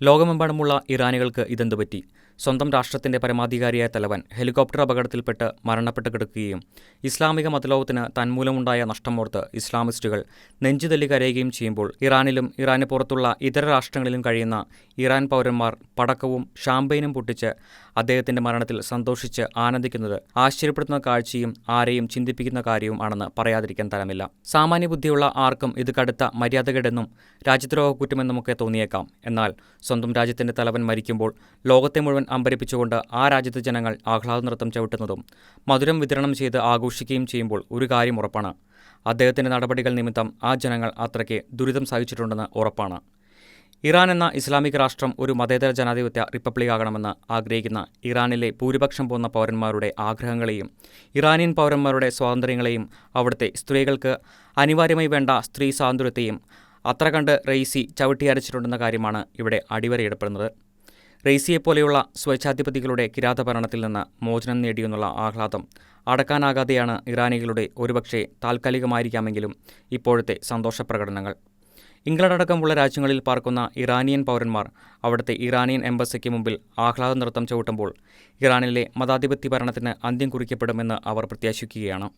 ലോകമെമ്പാടുമുള്ള ഇറാനികൾക്ക് ഇതെന്തു പറ്റി സ്വന്തം രാഷ്ട്രത്തിന്റെ പരമാധികാരിയായ തലവൻ ഹെലികോപ്റ്റർ അപകടത്തിൽപ്പെട്ട് മരണപ്പെട്ട് കിടക്കുകയും ഇസ്ലാമിക മതലോകത്തിന് തന്മൂലമുണ്ടായ നഷ്ടമോർത്ത് ഇസ്ലാമിസ്റ്റുകൾ നെഞ്ചുതല്ലി കരയുകയും ചെയ്യുമ്പോൾ ഇറാനിലും ഇറാന് പുറത്തുള്ള ഇതര രാഷ്ട്രങ്ങളിലും കഴിയുന്ന ഇറാൻ പൗരന്മാർ പടക്കവും ഷാമ്പയിനും പൊട്ടിച്ച് അദ്ദേഹത്തിന്റെ മരണത്തിൽ സന്തോഷിച്ച് ആനന്ദിക്കുന്നത് ആശ്ചര്യപ്പെടുത്തുന്ന കാഴ്ചയും ആരെയും ചിന്തിപ്പിക്കുന്ന കാര്യവും ആണെന്ന് പറയാതിരിക്കാൻ തരമില്ല. സാമാന്യ ബുദ്ധിയുള്ള ആർക്കും ഇത് കടുത്ത മര്യാദകേടെന്നും രാജ്യദ്രോഹ കുറ്റമെന്നുമൊക്കെ തോന്നിയേക്കാം. എന്നാൽ സ്വന്തം രാജ്യത്തിന്റെ തലവൻ മരിക്കുമ്പോൾ ലോകത്തെ മുഴുവൻ അമ്പരിപ്പിച്ചുകൊണ്ട് ആ രാജ്യത്തെ ജനങ്ങൾ ആഹ്ലാദ നൃത്തം ചവിട്ടുന്നതും മധുരം വിതരണം ചെയ്ത് ആഘോഷിക്കുകയും ചെയ്യുമ്പോൾ ഒരു കാര്യം ഉറപ്പാണ്. അദ്ദേഹത്തിന്റെ നടപടികൾ നിമിത്തം ആ ജനങ്ങൾ അത്രയ്ക്ക് ദുരിതം സഹിച്ചിട്ടുണ്ടെന്ന് ഉറപ്പാണ്. ഇറാൻ എന്ന ഇസ്ലാമിക രാഷ്ട്രം ഒരു മതേതര ജനാധിപത്യ റിപ്പബ്ലിക് ആകണമെന്ന് ആഗ്രഹിക്കുന്ന ഇറാനിലെ ഭൂരിപക്ഷം പോന്ന പൗരന്മാരുടെ ആഗ്രഹങ്ങളെയും ഇറാനിയൻ പൗരന്മാരുടെ സ്വാതന്ത്ര്യങ്ങളെയും അവിടുത്തെ സ്ത്രീകൾക്ക് അനിവാര്യമായി വേണ്ട സ്ത്രീ സ്വാതന്ത്ര്യത്തെയും അത്ര കണ്ട് റെയ്സി ചവിട്ടിയരച്ചിട്ടുണ്ടെന്ന കാര്യമാണ് ഇവിടെ അടിവരയിടപ്പെടുന്നത്. റെയ്സിയെപ്പോലെയുള്ള സ്വേച്ഛാധിപതികളുടെ കിരാതഭരണത്തിൽ നിന്ന് മോചനം നേടിയെന്നുള്ള ആഹ്ലാദം അടക്കാനാകാതെയാണ് ഇറാനികളുടെ ഒരുപക്ഷെ താൽക്കാലികമായിരിക്കാമെങ്കിലും ഇപ്പോഴത്തെ സന്തോഷ പ്രകടനങ്ങൾ ഇംഗ്ലണ്ട് അടക്കമുള്ള രാജ്യങ്ങളിൽ പാർക്കുന്ന ഇറാനിയൻ പൗരന്മാർ അവിടുത്തെ ഇറാനിയൻ എംബസിക്ക് മുമ്പിൽ ആഹ്ലാദ നൃത്തം ചവിട്ടുമ്പോൾ ഇറാനിലെ മതാധിപത്യ ഭരണത്തിന് അന്ത്യം കുറിക്കപ്പെടുമെന്ന് അവർ പ്രത്യാശിക്കുകയാണ്.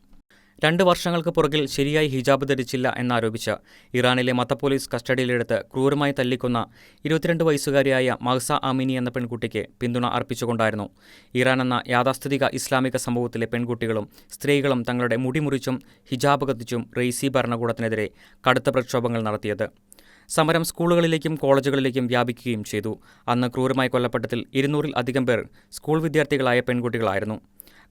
രണ്ട് വർഷങ്ങൾക്ക് പുറകിൽ ശരിയായി ഹിജാബ് ധരിച്ചില്ല എന്നാരോപിച്ച് ഇറാനിലെ മതപോലീസ് കസ്റ്റഡിയിലെടുത്ത് ക്രൂരമായി തല്ലിക്കൊന്ന ഇരുപത്തിരണ്ട് വയസ്സുകാരിയായ മഹ്സ ആമിനി എന്ന പെൺകുട്ടിക്ക് പിന്തുണ അർപ്പിച്ചുകൊണ്ടായിരുന്നു. ഇറാൻ എന്ന യാഥാസ്ഥിതിക ഇസ്ലാമിക സമൂഹത്തിലെ പെൺകുട്ടികളും സ്ത്രീകളും തങ്ങളുടെ മുടിമുറിച്ചും ഹിജാബ് കത്തിച്ചും റെയ്സി ഭരണകൂടത്തിനെതിരെ കടുത്ത പ്രക്ഷോഭങ്ങൾ നടത്തിയത്. സമരം സ്കൂളുകളിലേക്കും കോളേജുകളിലേക്കും വ്യാപിക്കുകയും ചെയ്തു. അന്ന് ക്രൂരമായി കൊല്ലപ്പെട്ടതിൽ ഇരുന്നൂറിൽ അധികം പേർ സ്കൂൾ വിദ്യാർത്ഥികളായ പെൺകുട്ടികളായിരുന്നു.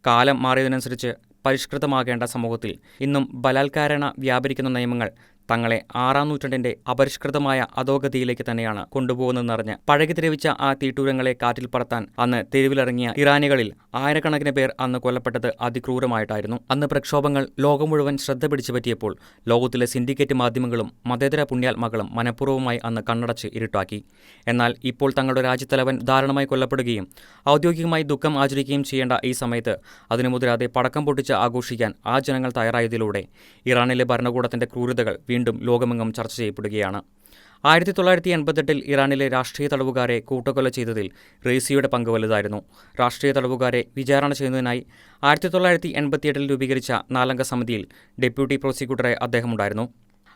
കാലം മാറിയതിനനുസരിച്ച് പരിഷ്കൃതമാകേണ്ട സമൂഹത്തിൽ ഇന്നും ബലാത്കാരണ വ്യാപരിക്കുന്ന നിയമങ്ങൾ തങ്ങളെ ആറാം നൂറ്റാണ്ടിന്റെ അപരിഷ്കൃതമായ അധോഗതിയിലേക്ക് തന്നെയാണ് കൊണ്ടുപോകുന്നതെന്നറിഞ്ഞ് പഴകി ദ്രവിച്ച ആ തീട്ടൂരങ്ങളെ കാറ്റിൽ പറത്താൻ അന്ന് തെരുവിലിറങ്ങിയ ഇറാനികളിൽ ആയിരക്കണക്കിന് പേർ അന്ന് കൊല്ലപ്പെട്ടത് അതിക്രൂരമായിട്ടായിരുന്നു. അന്ന് പ്രക്ഷോഭങ്ങൾ ലോകം മുഴുവൻ ശ്രദ്ധ പിടിച്ചു പറ്റിയപ്പോൾ ലോകത്തിലെ സിൻഡിക്കേറ്റ് മാധ്യമങ്ങളും മതേതര പുണ്യാത്മകളും മനഃപൂർവമായി അന്ന് കണ്ണടച്ച് ഇരുട്ടാക്കി. എന്നാൽ ഇപ്പോൾ തങ്ങളുടെ രാജ്യത്തലവൻ ദാരുണമായി കൊല്ലപ്പെടുകയും ഔദ്യോഗികമായി ദുഃഖം ആചരിക്കുകയും ചെയ്യേണ്ട ഈ സമയത്ത് അതിനു മുതിരാതെ പടക്കം പൊട്ടിച്ച് ആഘോഷിക്കാൻ ആ ജനങ്ങൾ തയ്യാറായതിലൂടെ ഇറാനിലെ ഭരണകൂടത്തിന്റെ ക്രൂരതകൾ വീണ്ടും ലോകമെങ്ങും ചർച്ച ചെയ്യപ്പെടുകയാണ്. ആയിരത്തി തൊള്ളായിരത്തി എൺപത്തെട്ടിൽ ഇറാനിലെ രാഷ്ട്രീയ തടവുകാരെ കൂട്ടക്കൊല ചെയ്തതിൽ റേസിയുടെ പങ്ക് വലുതായിരുന്നു. രാഷ്ട്രീയ തടവുകാരെ വിചാരണ ചെയ്യുന്നതിനായി ആയിരത്തി തൊള്ളായിരത്തി എൺപത്തിയെട്ടിൽ രൂപീകരിച്ച നാലംഗ സമിതിയിൽ ഡെപ്യൂട്ടി പ്രോസിക്യൂട്ടറെ അദ്ദേഹമുണ്ടായിരുന്നു.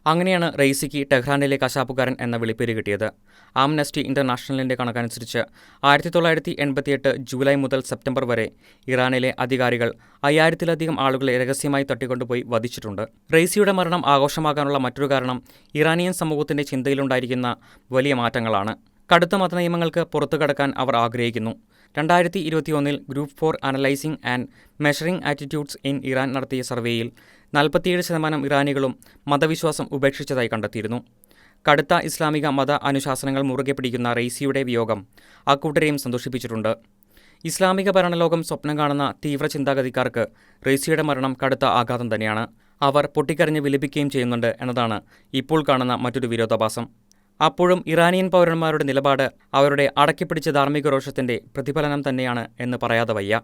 അങ്ങനെയാണ് റെയ്സിക്ക് ടെഹ്റാനിലെ കശാപ്പുകാരൻ എന്ന വിളിപ്പേര് കിട്ടിയത്. ആംനസ്റ്റി ഇന്റർനാഷണലിന്റെ കണക്കനുസരിച്ച് ആയിരത്തി തൊള്ളായിരത്തി എൺപത്തിയെട്ട് ജൂലൈ മുതൽ സെപ്റ്റംബർ വരെ ഇറാനിലെ അധികാരികൾ അയ്യായിരത്തിലധികം ആളുകളെ രഹസ്യമായി തട്ടിക്കൊണ്ടുപോയി വധിച്ചിട്ടുണ്ട്. റെയ്സിയുടെ മരണം ആഘോഷമാകാനുള്ള മറ്റൊരു കാരണം ഇറാനിയൻ സമൂഹത്തിന്റെ ചിന്തയിലുണ്ടായിരിക്കുന്ന വലിയ മാറ്റങ്ങളാണ്. കടുത്ത മതനിയമങ്ങൾക്ക് പുറത്തു കടക്കാൻ അവർ ആഗ്രഹിക്കുന്നു. രണ്ടായിരത്തി ഇരുപത്തിയൊന്നിൽ group for analysing and measuring attitudes in Iran നടത്തിയ സർവേയിൽ നാൽപ്പത്തിയേഴ് ശതമാനം ഇറാനികളും മതവിശ്വാസം ഉപേക്ഷിച്ചതായി കണ്ടെത്തിയിരുന്നു. കടുത്ത ഇസ്ലാമിക മത അനുശാസനങ്ങൾ മുറുകെ പിടിക്കുന്ന റെയ്സിയുടെ വിയോഗം അക്കൂട്ടരെയും സന്തോഷിപ്പിച്ചിട്ടുണ്ട്. ഇസ്ലാമിക ഭരണലോകം സ്വപ്നം കാണുന്ന തീവ്ര ചിന്താഗതിക്കാർക്ക് റെയ്സിയുടെ മരണം കടുത്ത ആഘാതം തന്നെയാണ്. അവർ പൊട്ടിക്കരഞ്ഞ് വിലപിക്കുകയും ചെയ്യുന്നുണ്ട് എന്നതാണ് ഇപ്പോൾ കാണുന്ന മറ്റൊരു വിരോധാഭാസം. അപ്പോഴും ഇറാനിയൻ പൗരന്മാരുടെ നിലപാട് അവരുടെ അടക്കിപ്പിടിച്ച ധാർമ്മിക രോഷത്തിന്റെ പ്രതിഫലനം തന്നെയാണ് എന്ന് പറയാതെ വയ്യ.